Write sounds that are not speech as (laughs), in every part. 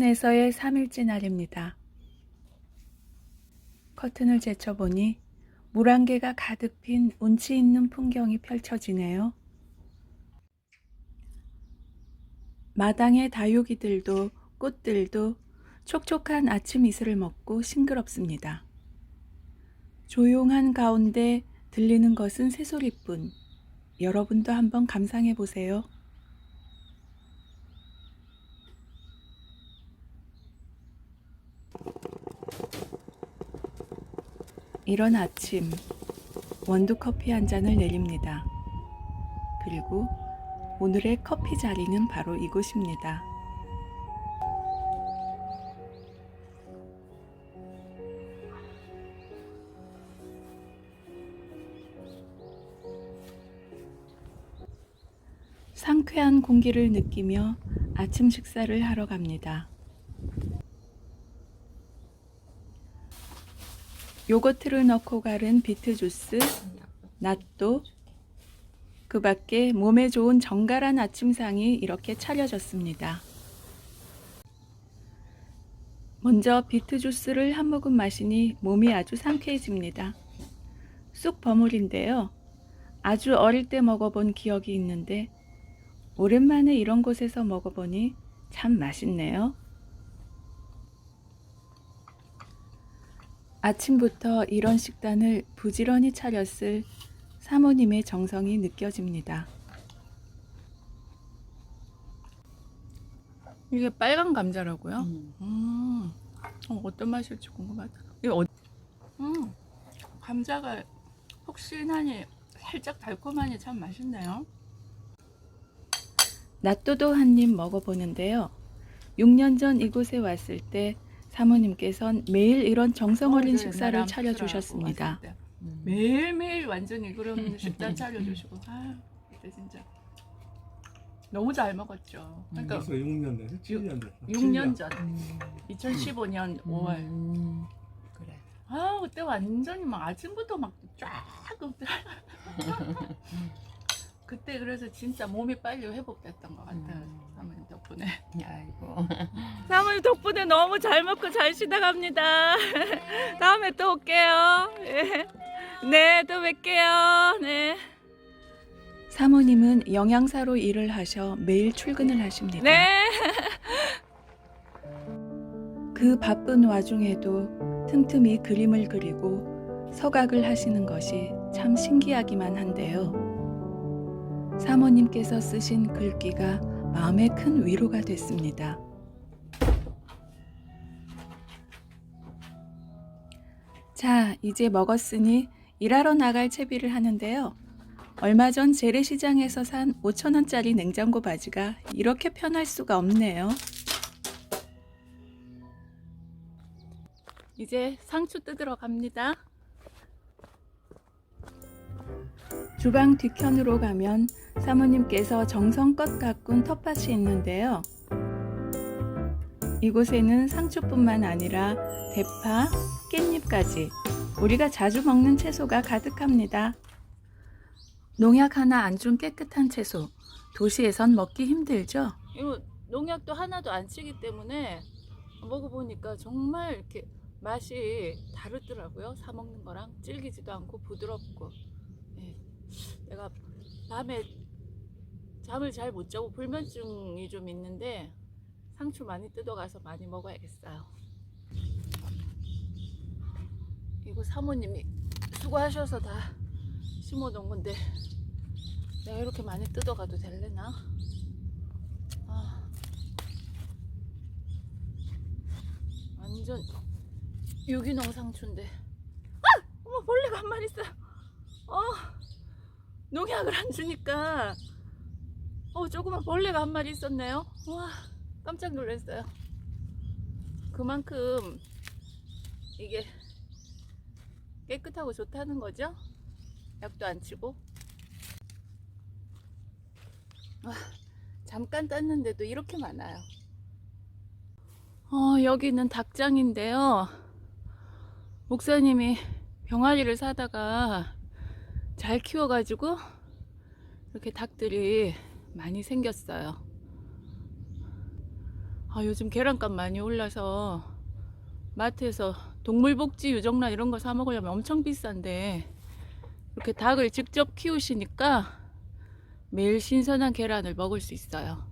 태안에서의 3일째 날입니다. 커튼을 제쳐보니 물안개가 가득 핀 운치 있는 풍경이 펼쳐지네요. 마당의 다육이들도 꽃들도 촉촉한 아침 이슬을 먹고 싱그럽습니다. 조용한 가운데 들리는 것은 새소리뿐. 여러분도 한번 감상해 보세요. 이런 아침, 원두 커피 한 잔을 내립니다. 그리고 오늘의 커피 자리는 바로 이곳입니다. 상쾌한 공기를 느끼며 아침 식사를 하러 갑니다. 요거트를 넣고 갈은 비트 주스, 낫또, 그 밖에 몸에 좋은 정갈한 아침상이 이렇게 차려졌습니다. 먼저 비트 주스를 한 모금 마시니 몸이 아주 상쾌해집니다. 쑥 버무린데요. 아주 어릴 때 먹어본 기억이 있는데 오랜만에 이런 곳에서 먹어보니 참 맛있네요. 아침부터 이런 식단을 부지런히 차렸을 사모님의 정성이 느껴집니다. 이게 빨간 감자라고요? 음. 음, 어, 어떤 맛일지 궁금하다. 이게 어, 음, 감자가 폭신하니 살짝 달콤하니 참 맛있네요. 낫또도 한 입 먹어보는데요. 6년 전 이곳에 왔을 때 사모님께선 매일 이런 정성 어린 식사를 차려 주셨습니다. 음. 매일매일 완전히 그런 (laughs) 식단 차려 주시고 아 그때 진짜 너무 잘 먹었죠. 그러니까 벌써 6년 됐어? 7년 됐어? 6년 전 음. 2015년 5월 음. 그래. 아 그때 완전히 막 아침부터 막 쫙 그때 (laughs) 그래서 진짜 몸이 빨리 회복됐던 것 같아요. 음. 사모님 덕분에. 아이고. (laughs) 사모님 덕분에 너무 잘 먹고 잘 쉬다 갑니다. (laughs) 다음에 또 올게요. 네또 뵐게요. 네. 사모님은 영양사로 일을 하셔 매일 출근을 하십니다. 네. (laughs) 그 바쁜 와중에도 틈틈이 그림을 그리고 서각을 하시는 것이 참 신기하기만 한데요. 사모님께서 쓰신 글귀가 마음에 큰 위로가 됐습니다. 자, 이제 먹었으니 일하러 나갈 채비를 하는데요. 얼마 전 재래시장에서 산 5천원짜리 냉장고 바지가 이렇게 편할 수가 없네요. 이제 상추 뜯으러 갑니다. 주방 뒤편으로 가면 사모님께서 정성껏 가꾼 텃밭이 있는데요. 이곳에는 상추뿐만 아니라 대파, 깻잎까지 우리가 자주 먹는 채소가 가득합니다. 농약 하나 안 준 깨끗한 채소, 도시에선 먹기 힘들죠? 이거 농약도 하나도 안 치기 때문에 먹어보니까 정말 이렇게 맛이 다르더라고요. 사 먹는 거랑 질기지도 않고 부드럽고. 예. 내가 밤에 잠을 잘 못 자고 불면증이 좀 있는데 상추 많이 뜯어가서 많이 먹어야겠어요. 이거 사모님이 수고하셔서 다 심어 놓은 건데 내가 이렇게 많이 뜯어가도 될래나? 아, 완전 유기농 상추인데 아! 어머 벌레가 한 마리 있어요 어 농약을 안 주니까. 어 조그만 벌레가 한 마리 있었네요. 와 깜짝 놀랐어요. 그만큼 이게 깨끗하고 좋다는 거죠? 약도 안 치고? 와 잠깐 땄는데도 이렇게 많아요. 어 여기는 닭장인데요. 목사님이 병아리를 사다가 잘 키워가지고 이렇게 닭들이 많이 생겼어요. 아, 요즘 계란값 많이 올라서 마트에서 동물복지 유정란 이런 거 사 먹으려면 엄청 비싼데 이렇게 닭을 직접 키우시니까 매일 신선한 계란을 먹을 수 있어요.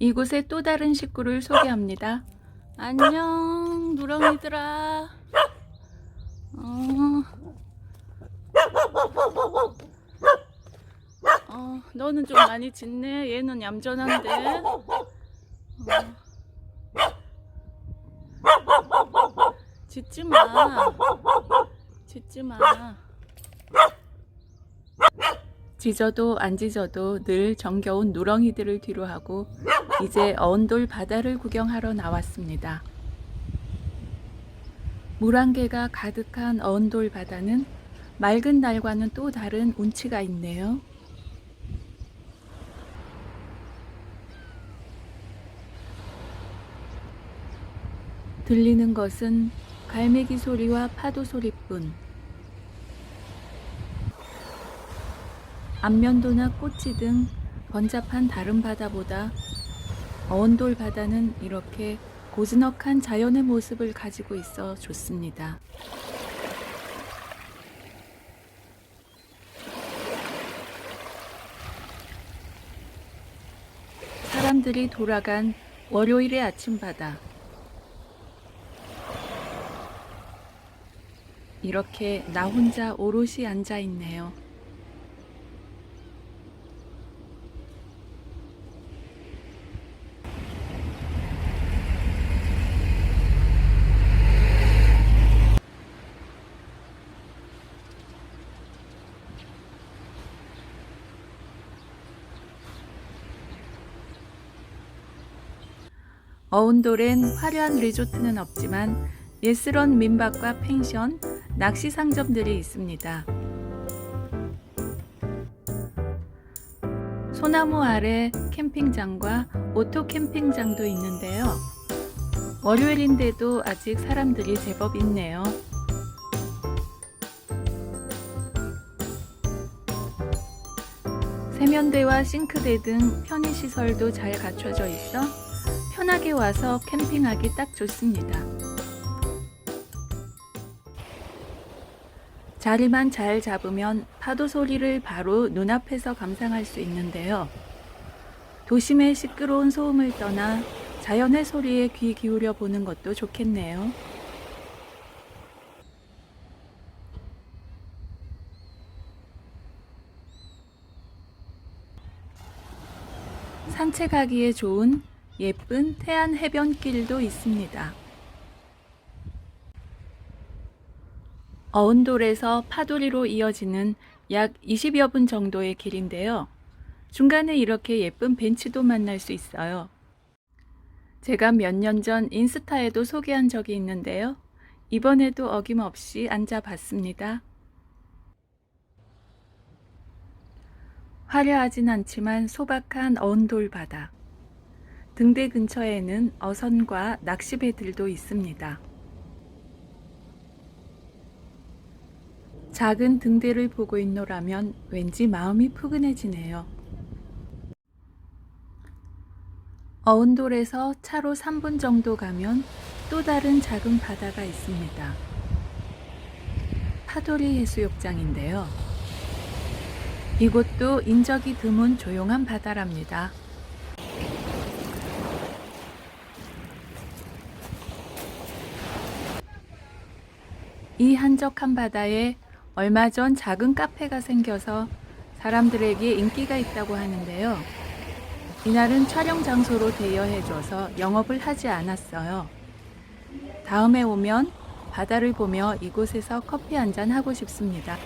이곳의 또 다른 식구를 소개합니다. 안녕, 누렁이들아. 어. 어, 너는 좀 많이 짖네. 얘는 얌전한데. 어. 짖지 마. 짖지 마. 짖어도 안 짖어도 늘 정겨운 누렁이들을 뒤로하고 이제 어운돌 바다를 구경하러 나왔습니다. 물안개가 가득한 어운돌 바다는 맑은 날과는 또 다른 운치가 있네요. 들리는 것은 갈매기 소리와 파도 소리뿐. 안면도나 꼬치 등 번잡한 다른 바다보다 어원돌 바다는 이렇게 고즈넉한 자연의 모습을 가지고 있어 좋습니다. 사람들이 돌아간 월요일의 아침 바다. 이렇게 나 혼자 오롯이 앉아 있네요. 어운돌엔 화려한 리조트는 없지만 예스런 민박과 펜션, 낚시 상점들이 있습니다. 소나무 아래 캠핑장과 오토 캠핑장도 있는데요. 월요일인데도 아직 사람들이 제법 있네요. 세면대와 싱크대 등 편의시설도 잘 갖춰져 있어 편하게 와서 캠핑하기 딱 좋습니다. 자리만 잘 잡으면 파도 소리를 바로 눈앞에서 감상할 수 있는데요. 도심의 시끄러운 소음을 떠나 자연의 소리에 귀 기울여 보는 것도 좋겠네요. 산책하기에 좋은 예쁜 태안 해변길도 있습니다. 어운돌에서 파도리로 이어지는 약 20여 분 정도의 길인데요. 중간에 이렇게 예쁜 벤치도 만날 수 있어요. 제가 몇 년 전 인스타에도 소개한 적이 있는데요. 이번에도 어김없이 앉아봤습니다. 화려하진 않지만 소박한 어운돌 바다. 등대 근처에는 어선과 낚시배들도 있습니다. 작은 등대를 보고 있노라면 왠지 마음이 푸근해지네요. 어운돌에서 차로 3분 정도 가면 또 다른 작은 바다가 있습니다. 파도리 해수욕장인데요. 이곳도 인적이 드문 조용한 바다랍니다. 이 한적한 바다에 얼마 전 작은 카페가 생겨서 사람들에게 인기가 있다고 하는데요. 이날은 촬영 장소로 대여해줘서 영업을 하지 않았어요. 다음에 오면 바다를 보며 이곳에서 커피 한 잔 하고 싶습니다.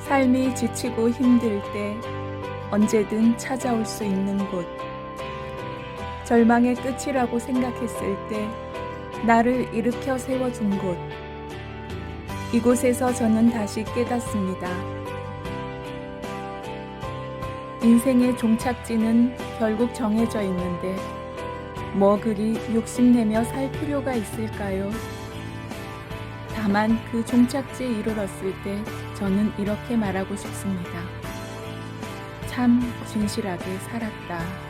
삶이 지치고 힘들 때 언제든 찾아올 수 있는 곳. 절망의 끝이라고 생각했을 때 나를 일으켜 세워준 곳. 이곳에서 저는 다시 깨닫습니다. 인생의 종착지는 결국 정해져 있는데 뭐 그리 욕심내며 살 필요가 있을까요? 다만 그 종착지에 이르렀을 때 저는 이렇게 말하고 싶습니다. 참 진실하게 살았다.